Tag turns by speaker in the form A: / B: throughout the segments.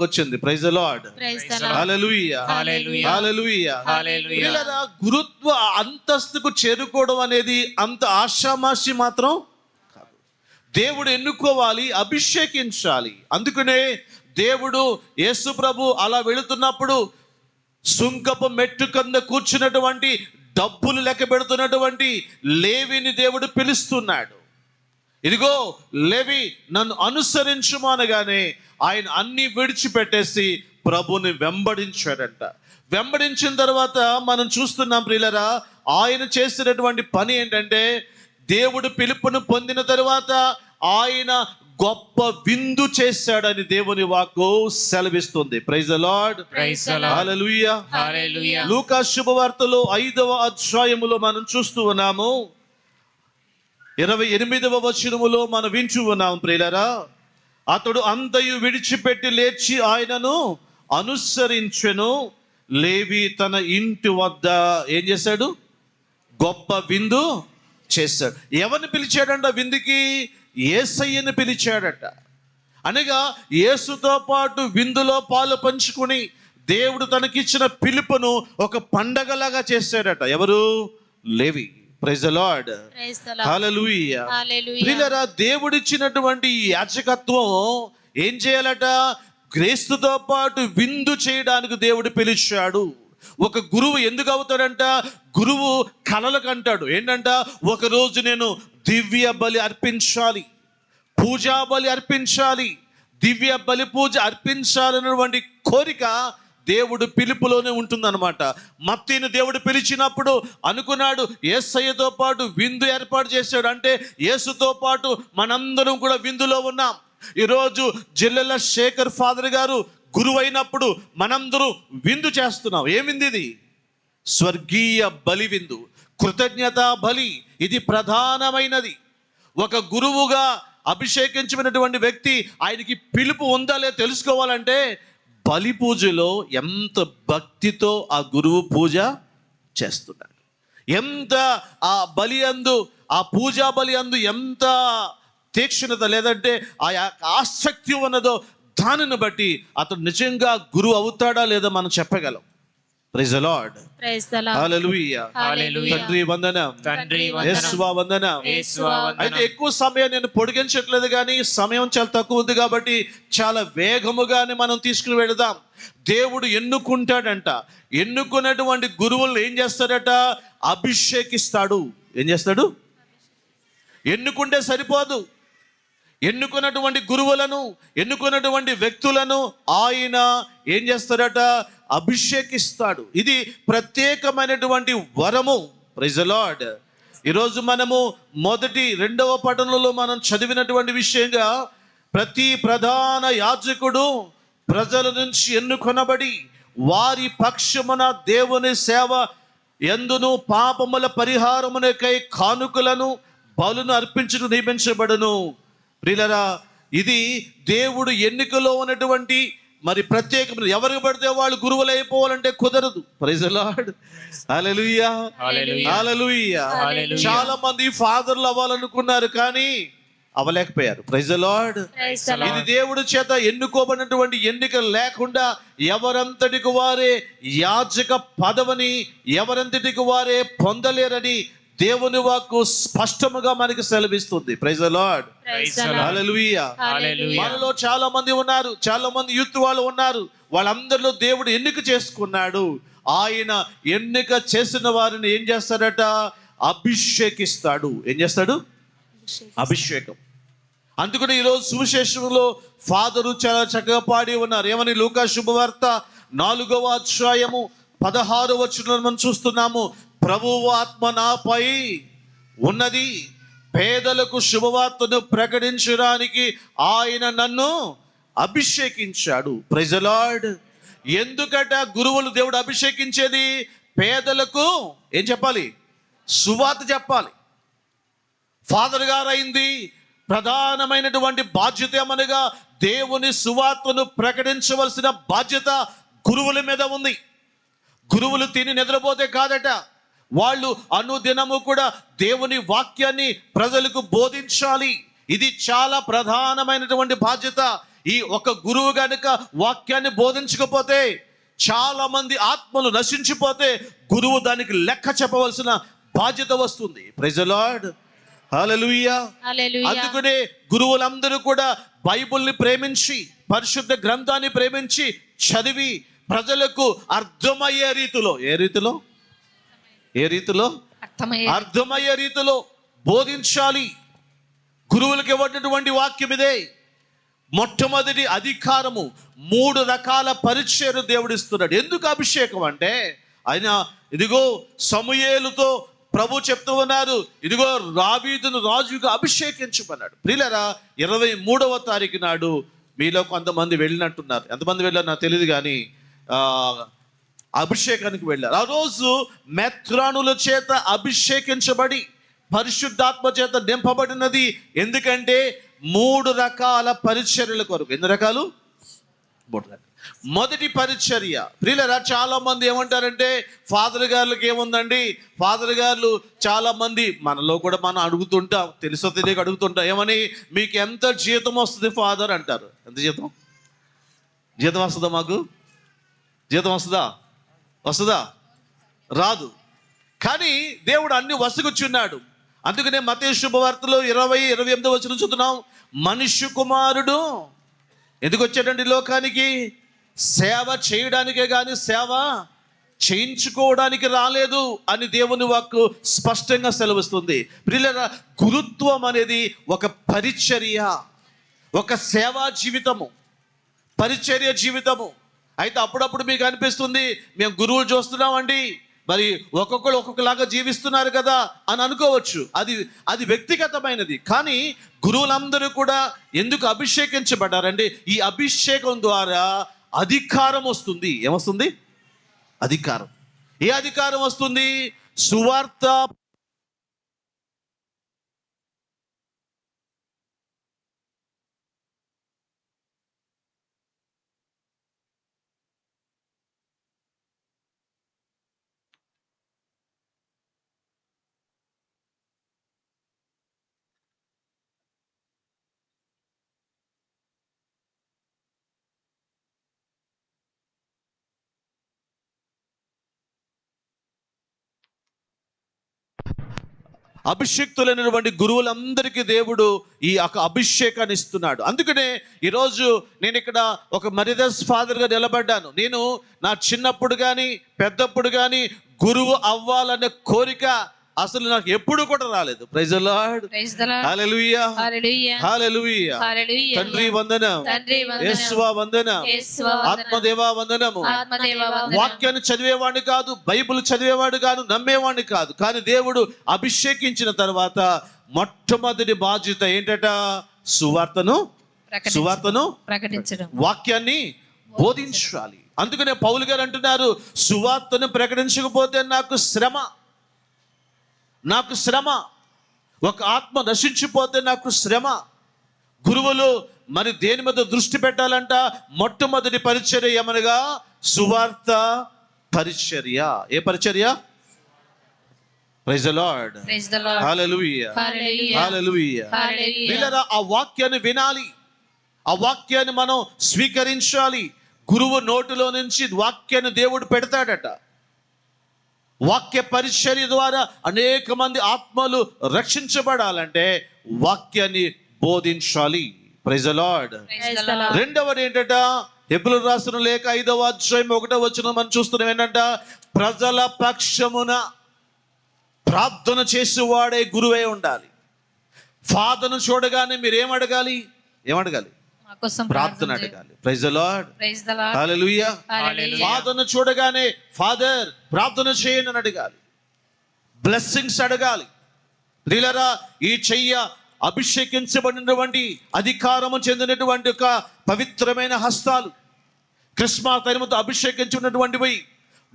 A: వచ్చింది praise lord గురుత్వ అంతస్తుకు చేరుకోవడం అనేది అంత ఆషామాషి మాత్రం కాదు. దేవుడు ఎన్నుకోవాలి అభిషేకించాలి. అందుకనే దేవుడు యేసు ప్రభు అలా వెళుతున్నప్పుడు సుంకపు మెట్టు కింద కూర్చున్నటువంటి డబ్బులు లెక్క పెడుతున్నటువంటి లేవిని దేవుడు పిలుస్తున్నాడు. ఇదిగో లేవి నన్ను అనుసరించుము అనగానే ఆయన అన్ని విడిచిపెట్టేసి ప్రభుని వెంబడించాడంట. వెంబడించిన తర్వాత మనం చూస్తున్నాం ప్రియులరా ఆయన చేసినటువంటి పని ఏంటంటే దేవుడు పిలుపును పొందిన తర్వాత ఆయన గొప్ప విందు చేశాడని దేవుని వాక్కు సెలవిస్తుంది. Praise lord. లూకా శుభవార్తలో ఐదవ అధ్యాయములో మనం చూస్తూ ఉన్నాము. ఇరవై ఎనిమిదవ వచనములో మనం వించు ఉన్నాం ప్రియులరా. అతడు అంతయు విడిచిపెట్టి లేచి ఆయనను అనుసరించెను. లేవి తన ఇంటి వద్ద ఏం చేశాడు? గొప్ప విందు చేశాడు. ఎవరిని పిలిచాడంట విందుకి? ఏసయ్యని పిలిచాడట. అనగా యేసుతో పాటు విందులో పాలు పంచుకుని దేవుడు తనకిచ్చిన పిలుపును ఒక పండగలాగా చేశాడట. ఎవరు? లేవి. Praise Lord. హల్లెలూయా. ప్రియులరా దేవుడిచ్చినటువంటి ఈ యాజకత్వం ఏం చేయాలట? క్రీస్తుతో పాటు విందు చేయడానికి దేవుడు పిలిచాడు. ఒక గురువు ఎందుకు అవుతాడంట? గురువు కలలకు అంటాడు ఏంటంట? ఒక రోజు నేను దివ్య బలి అర్పించాలి. పూజా బలి అర్పించాలి. దివ్య బలి పూజ అర్పించాలన్నటువంటి కోరిక దేవుడు పిలుపులోనే ఉంటుందన్నమాట. మత్తీని దేవుడు పిలిచినప్పుడు అనుకున్నాడు ఏసయ్యతో పాటు విందు ఏర్పాటు చేశాడు. అంటే యేసుతో పాటు మనందరం కూడా విందులో ఉన్నాం. ఈరోజు జిల్లెల శేఖర్ ఫాదర్ గారు గురువైనప్పుడు మనందరూ విందు చేస్తున్నాం. ఏమింది ఇది? స్వర్గీయ బలి విందు. కృతజ్ఞత బలి. ఇది ప్రధానమైనది. ఒక గురువుగా అభిషేకించబడినటువంటి వ్యక్తి ఆయనకి పిలుపు ఉందా లేదా తెలుసుకోవాలంటే బలి పూజలో ఎంత భక్తితో ఆ గురువు పూజ చేస్తున్నాడు. ఎంత ఆ బలి అందు ఆ పూజా బలి అందు ఎంత తీక్షణత లేదంటే ఆ ఆసక్తి ఉన్నదో దానిని బట్టి అతడు నిజంగా గురువు అవుతాడా లేదా మనం చెప్పగలం. Praise lord
B: Praise the Lord.
A: Hallelujah
B: Hallelujah.
A: తండ్రి వందనం
B: తండ్రి
A: యేసువా వందనం
B: యేసువా వందనం.
A: అయితే ఎక్కువ సమయం నేను పొడిగించట్లేదు కానీ సమయం చాలా తక్కువ ఉంది కాబట్టి చాలా వేగముగానే మనం తీసుకుని వెళదాం. దేవుడు ఎన్నుకుంటాడంట. ఎన్నుకున్నటువంటి గురువులు ఏం చేస్తాడట అభిషేకిస్తాడు. ఏం చేస్తాడు? ఎన్నుకుంటే సరిపోదు. ఎన్నుకున్నటువంటి గురువులను ఎన్నుకున్నటువంటి వ్యక్తులను ఆయన ఏం చేస్తాడట? అభిషేకిస్తాడు. ఇది ప్రత్యేకమైనటువంటి వరము. ప్రైజ్ ఈరోజు మనము మొదటి రెండవ పఠనంలో మనం చదివినటువంటి విషయంగా ప్రతి ప్రధాన యాజకుడు ప్రజల నుంచి ఎన్నుకొనబడి వారి పక్షమున దేవుని సేవ ఎందును పాపముల పరిహారమునకై కానుకలను బలును అర్పించుటకు నియమించబడును. ప్రియులరా ఇది దేవుడు ఎన్నికలో ఉన్నటువంటి మరి ప్రత్యేకమైన ఎవరికి పడితే వాళ్ళు గురువులు అయిపోవాలంటే కుదరదు. చాలా మంది ఫాదర్లు అవ్వాలనుకున్నారు కానీ అవ్వలేకపోయారు. ప్రైజ్ లార్డ్ ఇది. దేవుడి చేత ఎన్నుకోబడినటువంటి ఎన్నిక లేకుండా ఎవరంతటికి వారే యాజక పదవిని ఎవరంతటికి వారే పొందలేరని దేవుని వాక్కు స్పష్టముగా మనకి సెలవిస్తుంది. Praise lord
B: Praise the Lord.
A: Hallelujah
B: Hallelujah.
A: మనలో చాలా మంది ఉన్నారు. చాలా మంది యూత్ వాళ్ళు ఉన్నారు. వాళ్ళందరిలో దేవుడు ఎన్నిక చేసుకున్నాడు. ఆయన ఎన్నిక చేసిన వారిని ఏం చేస్తాడట? అభిషేకిస్తాడు. ఏం చేస్తాడు? అభిషేకం. అందుకని ఈరోజు సువిశేషంలో ఫాదరు చాలా చక్కగా పాడి ఉన్నారు. ఏమని? లూకా శుభవార్త నాలుగవ అధ్యాయము పదహారు వచనం మనం చూస్తున్నాము. ప్రభువాత్మ నాపై ఉన్నది. పేదలకు శుభవార్తను ప్రకటించడానికి ఆయన నన్ను అభిషేకించాడు. ప్రజలాడ్ ఎందుకట గురువులు దేవుడు అభిషేకించేది? పేదలకు ఏం చెప్పాలి? సువార్త చెప్పాలి. ఫాదర్ గారు అయింది ప్రధానమైనటువంటి బాధ్యత ఏమనగా దేవుని సువార్తను ప్రకటించవలసిన బాధ్యత గురువుల మీద ఉంది. గురువులు తిని నిద్రపోతే కాదట. వాళ్ళు అనుదినము కూడా దేవుని వాక్యాన్ని ప్రజలకు బోధించాలి. ఇది చాలా ప్రధానమైనటువంటి బాధ్యత. ఈ ఒక గురువు గనుక వాక్యాన్ని బోధించకపోతే చాలా మంది ఆత్మలు నశించిపోతే గురువు దానికి లెక్క చెప్పవలసిన బాధ్యత వస్తుంది. ప్రైజలాడ్ హల్లెలూయా అందుకనే గురువులందరూ కూడా బైబిల్ని ప్రేమించి పరిశుద్ధ గ్రంథాన్ని ప్రేమించి చదివి ప్రజలకు అర్థమయ్యే రీతిలో ఏ రీతిలో? ఏ రీతిలో?
C: అర్థమయ్యే
A: రీతిలో బోధించాలి. గురువులకు ఇవ్వనటువంటి వాక్యం ఇదే. మొట్టమొదటి అధికారము మూడు రకాల పరిచయను దేవుడిస్తున్నాడు ఎందుకు అభిషేకం అంటే ఆయన ఇదిగో సమూయేలుతో ప్రభు చెప్తూ ఉన్నారు ఇదిగో రాబీదును రాజుగా అభిషేకించమన్నాడు. ప్రియులరా ఇరవై మూడవ తారీఖు నాడు మీలో కొంతమంది వెళ్ళినట్టున్నారు. ఎంతమంది వెళ్ళారు నాకు తెలియదు కానీ ఆ, అభిషేకానికి వెళ్ళారు. ఆ రోజు మెత్రానుల చేత అభిషేకించబడి పరిశుద్ధాత్మ చేత నింపబడినది ఎందుకంటే మూడు రకాల పరిచర్యల కొరకు. ఎన్ని రకాలు? మూడు రకాలు. మొదటి పరిచర్య. ప్రియులరా చాలా మంది ఏమంటారంటే ఫాదర్ గారులకు ఏముందండి? ఫాదర్ గారు చాలా మంది మనలో కూడా మనం అడుగుతుంటాం తెలుసో తెలియక అడుగుతుంటాం. ఏమని? మీకు ఎంత జీతం వస్తుంది ఫాదర్ అంటారు. ఎంత జీతం? జీతం వస్తుందా మాకు? జీతం వస్తుందా? వస్తుందా? రాదు. కానీ దేవుడు అన్ని వసగుచ్చున్నాడు అందుకనే మత శుభవార్తలో ఇరవై ఇరవై ఎనిమిది వచ్చిన చూస్తున్నాం మనుష్య కుమారుడు ఎందుకు వచ్చాడండి లోకానికి? సేవ చేయడానికే కానీ సేవ చేయించుకోవడానికి రాలేదు అని దేవుని వాక్కు స్పష్టంగా సెలవిస్తుంది. ప్రియులరా గురుత్వం అనేది ఒక పరిచర్య ఒక సేవా జీవితము పరిచర్య జీవితము. అయితే అప్పుడప్పుడు మీకు అనిపిస్తుంది మేము గురువులు చూస్తున్నామండి. మరి ఒక్కొక్కరు ఒక్కొక్కలాగా జీవిస్తున్నారు కదా అని అనుకోవచ్చు. అది అది వ్యక్తిగతమైనది. కానీ గురువులందరూ కూడా ఎందుకు అభిషేకించబడ్డారండి ఈ అభిషేకం ద్వారా అధికారం వస్తుంది. ఏమొస్తుంది? అధికారం. ఏ అధికారం వస్తుంది? సువార్త అభిషేక్తులైనటువంటి గురువులందరికీ దేవుడు ఈ యొక్క అభిషేకాన్ని ఇస్తున్నాడు. అందుకనే ఈరోజు నేను ఇక్కడ ఒక మరిదస్ ఫాదర్గా నిలబడ్డాను. నేను నా చిన్నప్పుడు కానీ పెద్దప్పుడు కానీ గురువు అవ్వాలనే కోరిక అసలు నాకు ఎప్పుడు కూడా రాలేదు. ప్రైజ్ లార్డ్ హల్లెలూయా
C: హల్లెలూయా
A: తండ్రి వందనం.
C: వందనం.
A: యేసువా ఆత్మదేవా వందనము. వాక్యాన్ని చదివేవాడిని కాదు బైబిల్ చదివేవాడు కాదు నమ్మేవాడిని కాదు. కానీ దేవుడు అభిషేకించిన తర్వాత మొట్టమొదటి బాధ్యత ఏంటట? సువార్తను సువార్తను
C: ప్రకటించడం.
A: వాక్యాన్ని బోధించాలి. అందుకనే పౌలు గారు అంటున్నారు సువార్తను ప్రకటించకపోతే నాకు శ్రమ. నాకు శ్రమ. ఒక ఆత్మ నశించిపోతే నాకు శ్రమ. గురువులు మరి దేని మీద దృష్టి పెట్టాలంట? మొట్టమొదటి పరిచర్య ఏమనగా? సువార్త పరిచర్య. ఏ పరిచర్య? ప్రైజ్ లార్డ్
C: ద
A: ఆ వాక్యాన్ని వినాలి. ఆ వాక్యాన్ని మనం స్వీకరించాలి. గురువు నోటిలో నుంచి వాక్యాన్ని దేవుడు పెడతాడట. వాక్య పరిచర్య ద్వారా అనేక మంది ఆత్మలు రక్షించబడాలంటే వాక్యాన్ని బోధించాలి. Praise Lord
C: praise the Lord
A: రెండవది ఏంటంట? ఎబ్బులు రాసిన లేక ఐదవ అధ్యాయం ఒకటో వచ్చిన మనం చూస్తున్నాం. ఏంటంట? ప్రజల పక్షమున ప్రార్థన చేసేవాడే గురువే ఉండాలి. ఫాదర్ను చూడగానే మీరు ఏం అడగాలి? ఏం అడగాలి?
C: మా కోసం
A: ప్రార్థన అడగాలి praise Lord
C: praise the Lord
A: hallelujah
C: hallelujah
A: ఫాదర్ను చూడగానే ఫాదర్ ప్రార్థన చేయండి అని అడగాలి. బ్లెస్సింగ్స్ అడగాలి. ప్రియులరా ఈ చెయ్య అభిషేకించబడినటువంటి అధికారము చెందినటువంటి ఒక పవిత్రమైన హస్తాలు. కృష్ణా తరిమతో అభిషేకించున్నటువంటివి.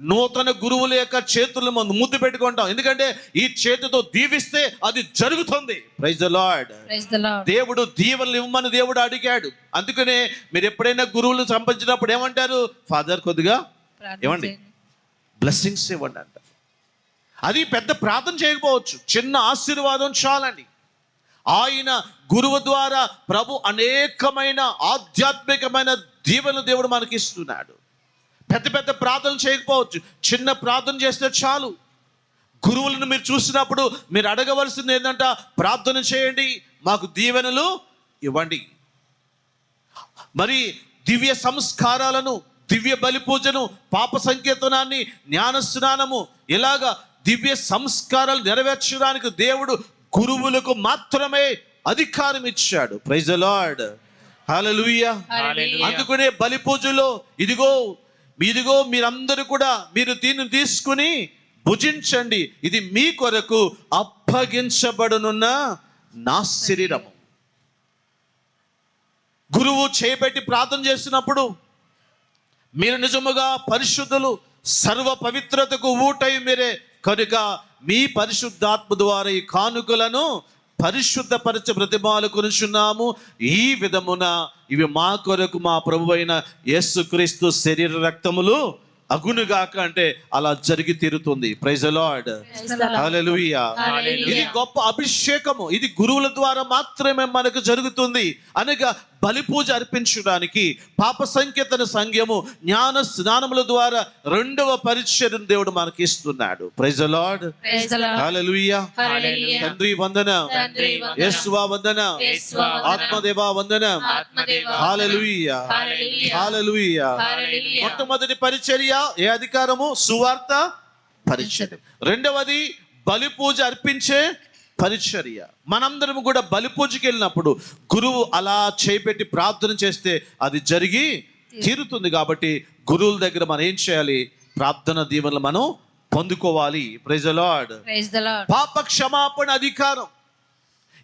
A: నూతన గురువుల యొక్క చేతులను మనం ముద్దు పెట్టుకుంటాం. ఎందుకంటే ఈ చేతితో దీవిస్తే అది జరుగుతుంది. ప్రైజ్ ద లార్డ్ దేవుడు దీవెనలు ఇవ్వమని దేవుడు అడిగాడు. అందుకనే మీరు ఎప్పుడైనా గురువులు సంపాదించినప్పుడు ఏమంటారు? ఫాదర్ కొద్దిగా ఏమండి? బ్లెస్సింగ్స్ ఇవ్వండి అంట. అది పెద్ద ప్రార్థన చేయకపోవచ్చు. చిన్న ఆశీర్వాదం చాలండి. ఆయన గురువు ద్వారా ప్రభు అనేకమైన ఆధ్యాత్మికమైన దీవెన దేవుడు మనకి ఇస్తున్నాడు పెద్ద పెద్ద ప్రార్థన చేయకపోవచ్చు. చిన్న ప్రార్థన చేస్తే చాలు. గురువులను మీరు చూసినప్పుడు మీరు అడగవలసింది ఏంటంట ప్రార్థన చేయండి మాకు దీవెనలు ఇవ్వండి. మరి దివ్య సంస్కారాలను దివ్య బలి పూజను పాప సంకీర్తనాన్ని జ్ఞాన స్నానము ఇలాగా దివ్య సంస్కారాలు నెరవేర్చడానికి దేవుడు గురువులకు మాత్రమే అధికారం ఇచ్చాడు. Praise Lord hallelujah. అందుకనే బలి పూజలో ఇదిగో ఇదిగో మీరందరూ కూడా మీరు దీన్ని తీసుకుని భుజించండి. ఇది మీ కొరకు అప్పగించబడనున్న నా శరీరము. గురువు చేపెట్టి ప్రార్థన చేసినప్పుడు మీరు నిజముగా పరిశుద్ధులు సర్వ పవిత్రతకు ఊటై మీరే. కనుక మీ పరిశుద్ధాత్మ ద్వారా ఈ కానుకలను పరిశుద్ధపరచ ప్రతిమాలు కొనుచున్నాము. ఈ విధమున ఇవి మా కొరకు మా ప్రభు అయిన యేసుక్రీస్తు శరీర రక్తములు అగునుగాక అంటే అలా జరిగి తీరుతుంది. Praise Lord hallelujah. ఇది గొప్ప అభిషేకము. ఇది గురువుల ద్వారా మాత్రమే మనకు జరుగుతుంది. అనగా బలి పూజ అర్పించడానికి పాప సంకేతన సంఘము జ్ఞాన స్నానముల ద్వారా రెండవ పరిచయం దేవుడు మనకి ఇస్తున్నాడు ప్రైజ్ లార్డ్. తండ్రి వందన.
C: వందనం.
A: యేసువా. ఆత్మదేవా వందన. మొట్టమొదటి పరిచర్య ఏ అధికారము? సువార్త పరిచర్య. రెండవది బలి పూజ అర్పించే పరిచర్య. మనందరం కూడా బలి పూజకి వెళ్ళినప్పుడు గురువు అలా చేపెట్టి ప్రార్థన చేస్తే అది జరిగి తీరుతుంది కాబట్టి గురువుల దగ్గర మనం ఏం చేయాలి? ప్రార్థన దీవెనలు మనం పొందుకోవాలి. ప్రైజ్ లార్డ్ పాప క్షమాపణ అధికారం.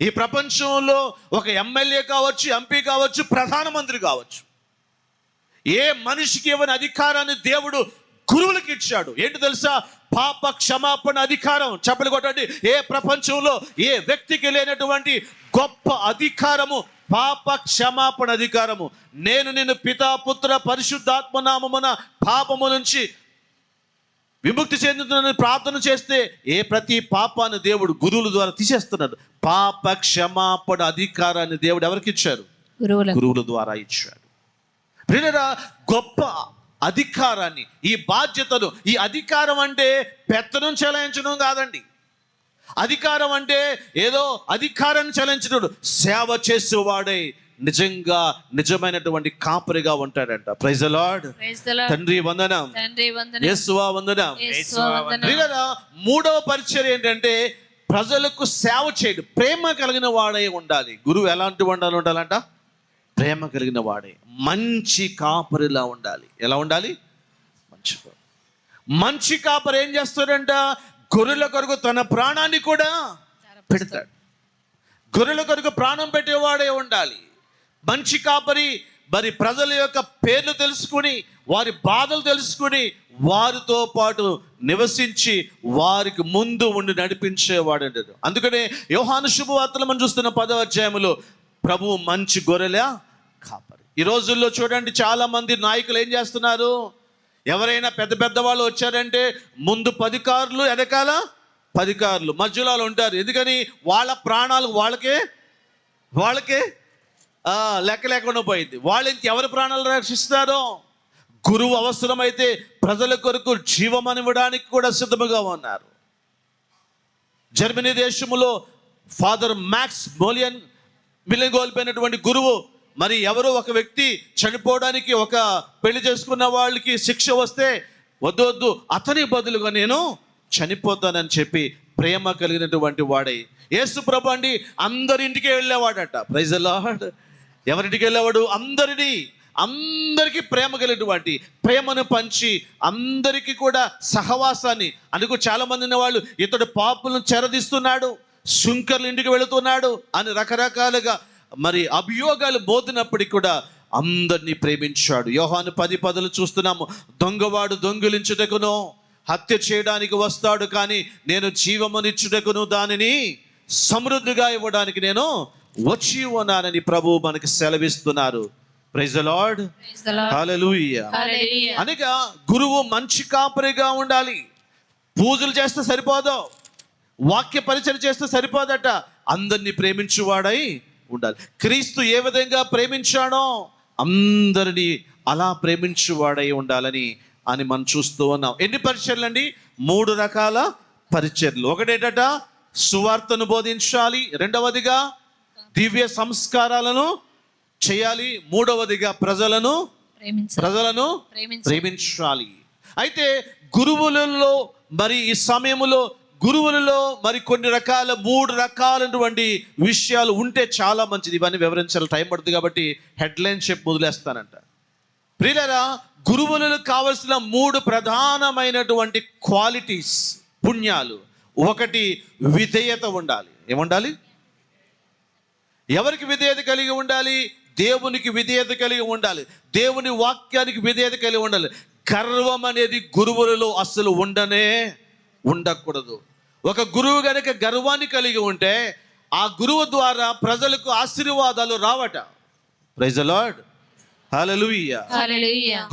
A: ఈ ప్రపంచంలో ఒక ఎమ్మెల్యే కావచ్చు ఎంపీ కావచ్చు ప్రధానమంత్రి కావచ్చు. ఏ మనిషికి ఇవ్వని అధికారాన్ని దేవుడు గురువులకు ఇచ్చాడు. ఏంటి తెలుసా? పాప క్షమాపణ అధికారం. చెప్పలు కొట్టండి. ఏ ప్రపంచంలో ఏ వ్యక్తికి లేనటువంటి గొప్ప అధికారము? పాప క్షమాపణ అధికారము. నేను నిన్ను పితా పుత్ర పరిశుద్ధాత్మ నామమున పాపము నుంచి విముక్తి చెందుతుందని ప్రార్థన చేస్తే ఏ ప్రతి పాపాన్ని దేవుడు గురువుల ద్వారా తీసేస్తున్నాడు. పాప క్షమాపణ అధికారాన్ని దేవుడు ఎవరికి ఇచ్చారు? గురువుల ద్వారా ఇచ్చాడు. ప్రియులరా గొప్ప అధికారాన్ని ఈ బాధ్యతను. ఈ అధికారం అంటే పెత్తనం చెలాయించడం కాదండి. అధికారం అంటే ఏదో అధికారాన్ని చెలాయించడు సేవ చేసేవాడే నిజంగా నిజమైనటువంటి కాపరిగా ఉంటాడంట. Praise Lord
C: praise the Lord
A: తండ్రి వందనం.
C: తండ్రి వందనం.
A: యేసువా వందనం.
C: యేసువా వందనం.
A: ప్రియులరా మూడవ పరిచయం ఏంటంటే ప్రజలకు సేవ చేయడు ప్రేమ కలిగిన వాడై ఉండాలి. గురువు ఎలాంటి వండాలి ఉండాలంట? ప్రేమ కలిగిన వాడే. మంచి కాపరిలా ఉండాలి. ఎలా ఉండాలి? మంచి మంచి కాపరి ఏం చేస్తాడంట? గొర్రెల కొరకు తన ప్రాణాన్ని కూడా పెడతాడు. గొర్రెల కొరకు ప్రాణం పెట్టేవాడే ఉండాలి. మంచి కాపరి మరి ప్రజల యొక్క పేర్లు తెలుసుకుని వారి బాధలు తెలుసుకుని వారితో పాటు నివసించి వారికి ముందు ఉండి నడిపించేవాడు అంటాడు. అందుకనే యోహాను శుభవార్తలు మనం చూస్తున్న పదవ అధ్యాయంలో ప్రభువు మంచి గొర్రెలా కాపరి. ఈ రోజుల్లో చూడండి చాలా మంది నాయకులు ఏం చేస్తున్నారు? ఎవరైనా పెద్ద పెద్ద వాళ్ళు వచ్చారంటే ముందు పది కార్లు వెనకాల పది కార్లు మధ్యలో వాళ్ళు ఉంటారు. ఎందుకని? వాళ్ళ ప్రాణాలు వాళ్ళకే వాళ్ళకే లెక్క లేకుండా పోయింది. వాళ్ళు ఇంకెవరి ప్రాణాలు రక్షిస్తారో? గురువు అవసరమైతే ప్రజల కొరకు జీవమనివ్వడానికి కూడా సిద్ధముగా ఉన్నారు. జర్మనీ దేశములో ఫాదర్ మ్యాక్స్ మోలియన్ మిలిగోల్పోయినటువంటి గురువు మరి ఎవరో ఒక వ్యక్తి చనిపోవడానికి ఒక పెళ్ళి చేసుకున్న వాళ్ళకి శిక్ష వస్తే వద్దు వద్దు అతని బదులుగా నేను చనిపోతానని చెప్పి ప్రేమ కలిగినటువంటి వాడై. యేసు ప్రభు అండి అందరింటికి వెళ్ళేవాడట. ప్రైజ్ లార్డ్ ఎవరింటికి వెళ్ళేవాడు? అందరినీ. అందరికీ ప్రేమ కలిగినటువంటి ప్రేమను పంచి అందరికీ కూడా సహవాసాన్ని. అందుకు చాలా మంది ఉన్న వాళ్ళు ఇతడు పాపులను చెరదీస్తున్నాడు శుంకర్లు ఇంటికి వెళుతున్నాడు అని రకరకాలుగా మరి అభియోగాలు బోధినప్పటికీ కూడా అందరినీ ప్రేమించాడు. యోహాను పది పదులు చూస్తున్నాము. దొంగవాడు దొంగిలించుటకును హత్య చేయడానికి వస్తాడు కానీ నేను జీవమునిచ్చుటకును దానిని సమృద్ధిగా ఇవ్వడానికి నేను వచ్చి ఉన్నానని ప్రభు మనకి సెలవిస్తున్నారు. ప్రైజ్ లార్డ్ హల్లెలూయా అనగా గురువు మంచి కాపరిగా ఉండాలి. పూజలు చేస్తే సరిపోదు. వాక్య పరిచయం చేస్తే సరిపోదట. అందరినీ ప్రేమించువాడై ఉండాలి. క్రీస్తు ఏ విధంగా ప్రేమించాడో అందరినీ అలా ప్రేమించువాడై ఉండాలని అని మనం చూస్తూ ఉన్నాం. ఎన్ని పరిచర్లు అండి? మూడు రకాల పరిచర్లు. ఒకటేటట సువార్తను బోధించాలి. రెండవదిగా దివ్య సంస్కారాలను చేయాలి. మూడవదిగా ప్రజలను ప్రజలను
C: ప్రేమించాలి.
A: అయితే గురువులలో మరి ఈ సమయంలో గురువులలో మరి కొన్ని రకాల మూడు రకాలైనటువంటి విషయాలు ఉంటే చాలా మంచిది. ఇవన్నీ వివరించాలి. టైం పడుతుంది కాబట్టి హెడ్లైన్ చెప్పి వదిలేస్తానంట. ప్రియులరా గురువులకు కావలసిన మూడు ప్రధానమైనటువంటి క్వాలిటీస్ పుణ్యాలు. ఒకటి విధేయత ఉండాలి. ఏముండాలి? ఎవరికి విధేయత కలిగి ఉండాలి? దేవునికి విధేయత కలిగి ఉండాలి. దేవుని వాక్యానికి విధేయత కలిగి ఉండాలి. గర్వం అనేది గురువులలో అస్సలు ఉండనే ఉండకూడదు. ఒక గురువు గనుక గర్వాన్ని కలిగి ఉంటే ఆ గురువు ద్వారా ప్రజలకు ఆశీర్వాదాలు రావట. ప్రైజ్ లార్డ్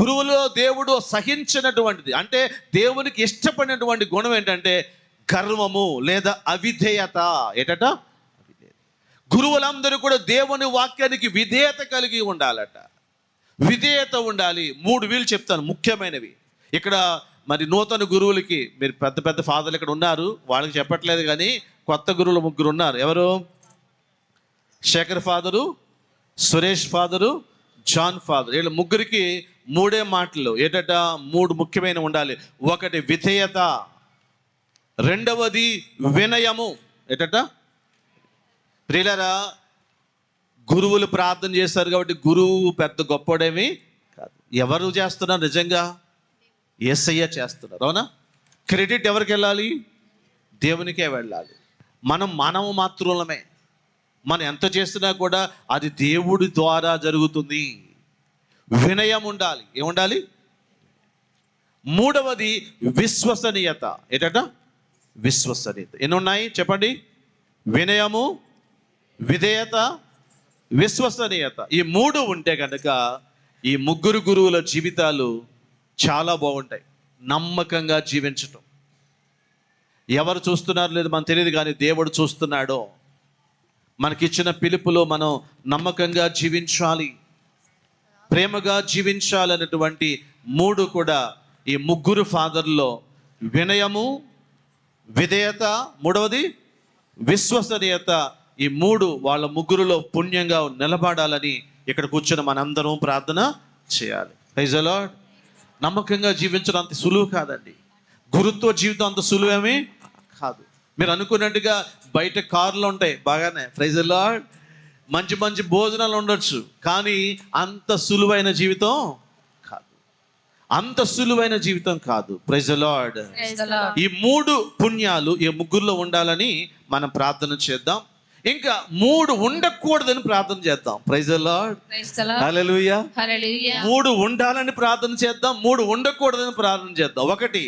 A: గురువులో దేవుడు సహించినటువంటిది. అంటే దేవునికి ఇష్టపడినటువంటి గుణం ఏంటంటే గర్వము లేదా అవిధేయత. ఏటట? గురువులందరూ కూడా దేవుని వాక్యానికి విధేయత కలిగి ఉండాలట. విధేయత ఉండాలి. మూడు వీళ్ళు చెప్తాను ముఖ్యమైనవి. ఇక్కడ మరి నూతన గురువులకి మీరు పెద్ద పెద్ద ఫాదర్లు ఇక్కడ ఉన్నారు. వాళ్ళకి చెప్పట్లేదు కానీ కొత్త గురువులు ముగ్గురు ఉన్నారు. ఎవరు? Shekhar father Suresh father John father. వీళ్ళ ముగ్గురికి మూడే మాటలు. ఏటట? మూడు ముఖ్యమైన ఉండాలి. ఒకటి విధేయత రెండవది వినయము. ఏటట? ప్రియులరా గురువులు ప్రార్థన చేస్తారు కాబట్టి గురువు పెద్ద గొప్పడేమి కాదు. ఎవరు చేస్తున్నారు నిజంగా? ఏసయ్య చేస్తున్నారు. అవునా? క్రెడిట్ ఎవరికి వెళ్ళాలి? దేవునికే వెళ్ళాలి. మనం మానవ మాతృలమే. మనం ఎంత చేసినా కూడా అది దేవుడి ద్వారా జరుగుతుంది. వినయం ఉండాలి. ఏముండాలి? మూడవది విశ్వసనీయత. ఏంటట? విశ్వసనీయత. ఎన్ని ఉన్నాయి చెప్పండి. వినయము విధేయత విశ్వసనీయత. ఈ మూడు ఉంటే కనుక ఈ ముగ్గురు గురువుల జీవితాలు చాలా బాగుంటాయి. నమ్మకంగా జీవించటం. ఎవరు చూస్తున్నారు లేదు మనకు తెలియదు కానీ దేవుడు చూస్తున్నాడో. మనకిచ్చిన పిలుపులో మనం నమ్మకంగా జీవించాలి. ప్రేమగా జీవించాలన్నటువంటి మూడు కూడా ఈ ముగ్గురు ఫాదర్లో వినయము విధేయత మూడవది విశ్వసనీయత ఈ మూడు వాళ్ళ ముగ్గురులో పుణ్యంగా నిలబడాలని ఇక్కడ కూర్చొని మనందరం ప్రార్థన చేయాలి. ప్రైజ్ అలాడ్ నమ్మకంగా జీవించడం అంత సులువు కాదండి. గురుత్వ జీవితం అంత సులువేమీ కాదు. మీరు అనుకున్నట్టుగా బయట కార్లు ఉంటాయి బాగానే ప్రైజ్ మంచి మంచి భోజనాలు ఉండొచ్చు కానీ అంత సులువైన జీవితం కాదు. అంత సులువైన జీవితం కాదు ప్రైజ్ లార్డ్ ఈ మూడు పుణ్యాలు ఈ ముగ్గురులో ఉండాలని మనం ప్రార్థన చేద్దాం. ఇంకా మూడు ఉండకూడదని ప్రార్థన చేద్దాం. ప్రైజ్ మూడు ఉండాలని ప్రార్థన చేద్దాం మూడు ఉండకూడదని ప్రార్థన చేద్దాం. ఒకటి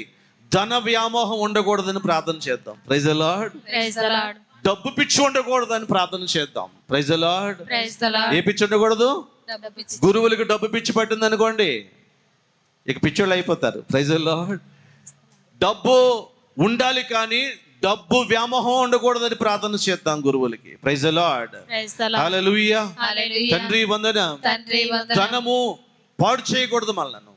A: ధన వ్యామోహం ఉండకూడదని ప్రార్థన చేద్దాం. ప్రైజ్ డబ్బు పిచ్చి ఉండకూడదని ప్రార్థన చేద్దాం. ప్రైజ్ ఏ పిచ్చి ఉండకూడదు? గురువులకు డబ్బు పిచ్చి పట్టింది అనుకోండి ఇక పిచ్చోళ్ళు అయిపోతారు. ప్రైజ్ లార్డ్ డబ్బు ఉండాలి కానీ డబ్బు వ్యామోహం ఉండకూడదని ప్రార్థన చేద్దాం గురువులకి. ప్రైజ్ లార్డ్ హల్లెలూయా తండ్రి వందన. ధనము పాడు చేయకూడదు మనలను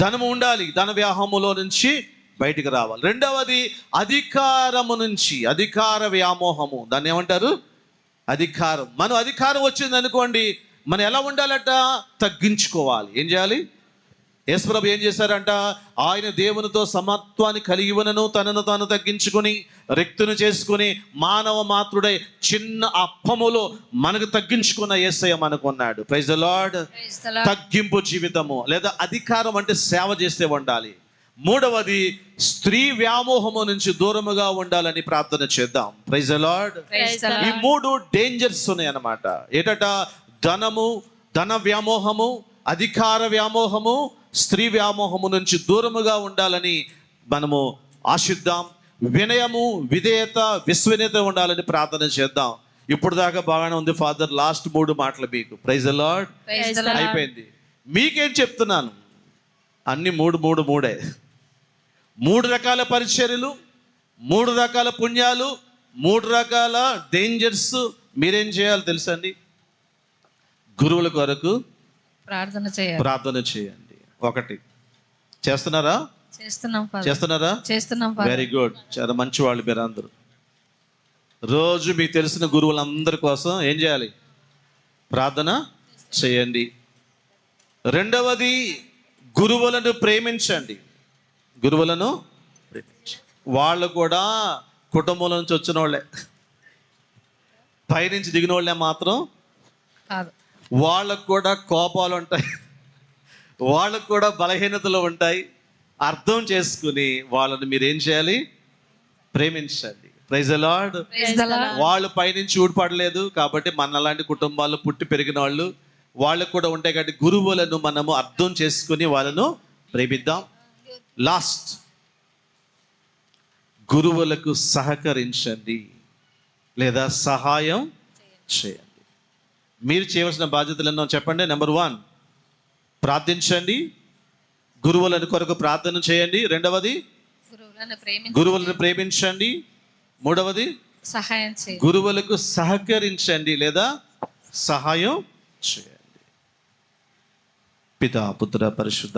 A: ధనము ఉండాలి. ధన వ్యామోహములో నుంచి బయటికి రావాలి. రెండవది అధికారము నుంచి అధికార వ్యామోహము. దాన్ని ఏమంటారు? అధికారం. మనం అధికారం వచ్చింది అనుకోండి మనం ఎలా ఉండాలట? తగ్గించుకోవాలి. ఏం చేయాలి? యేసుప్రభు ఏం చేశారంట? ఆయన దేవునితో సమత్వాన్ని కలిగి ఉన్నను తనను తాను తగ్గించుకొని రిక్తును చేసుకుని మానవ మాతృడై చిన్న అప్పములో మనకు తగ్గించుకున్న యేసయ్య మనకున్నాడు. ప్రైజ్
C: ద లార్డ్
A: తగ్గింపు జీవితము లేదా అధికారం అంటే సేవ చేస్తే ఉండాలి మూడవది స్త్రీ వ్యామోహము నుంచి దూరముగా ఉండాలని ప్రార్థన చేద్దాం. ప్రైజ్ లార్డ్ ఈ మూడు డేంజర్స్ ఉన్నాయి అన్నమాట ఏటట? ధనము ధన వ్యామోహము అధికార వ్యామోహము స్త్రీ వ్యామోహము నుంచి దూరముగా ఉండాలని మనము ఆశిద్దాం. వినయము విధేయత విశ్వనీయత ఉండాలని ప్రార్థన చేద్దాం. ఇప్పుడు దాకా బాగానే ఉంది ఫాదర్. లాస్ట్ మూడు మాటలు మీకు. Praise Lord.
C: లార్డ్.
A: అయిపోయింది. మీకేం చెప్తున్నాను? అన్ని మూడు మూడు మూడే. మూడు రకాల పరిచర్యలు మూడు రకాల పుణ్యాలు మూడు రకాల డేంజర్స్ మీరేం చేయాలి తెలుసండి గురువుల కొరకు
C: ప్రార్థన చేయాలి.
A: ప్రార్థన చేయండి. ఒకటి. చేస్తున్నారా?
C: చేస్తున్నాం
A: చేస్తున్నారా?
C: చేస్తున్నాం
A: వెరీ గుడ్ చాలా మంచి వాళ్ళు మీరు అందరూ. రోజు మీకు తెలిసిన గురువులందరి కోసం ఏం చేయాలి? ప్రార్థన చేయండి. రెండవది గురువులను ప్రేమించండి. గురువులను వాళ్ళు కూడా కుటుంబం నుంచి వచ్చిన వాళ్ళే పైనుంచి దిగిన వాళ్ళే మాత్రం వాళ్ళకు కూడా కోపాలు ఉంటాయి వాళ్ళకు కూడా బలహీనతలు ఉంటాయి. అర్థం చేసుకుని వాళ్ళని మీరు ఏం చేయాలి? ప్రేమించండి. Praise
C: Lord.
A: వాళ్ళు పైనుంచి ఊడిపడలేదు కాబట్టి మన లాంటి కుటుంబాల్లో పుట్టి పెరిగిన వాళ్ళు వాళ్ళకు కూడా ఉంటాయి కాబట్టి గురువులను మనము అర్థం చేసుకుని వాళ్ళను ప్రేమిద్దాం. లాస్ట్ గురువులకు సహకరించండి. లేదా సహాయం చేయండి. మీరు చేయవలసిన బాధ్యతలు ఎన్నో చెప్పండి. నెంబర్ వన్ ప్రార్థించండి. గురువులను కొరకు ప్రార్థన చేయండి. రెండవది
C: గురువులను ప్రేమించి
A: గురువులను ప్రేమించండి. మూడవది
C: సహాయం
A: గురువులకు సహకరించండి లేదా సహాయం చేయండి. పితా పుత్ర పరిశుద్ధ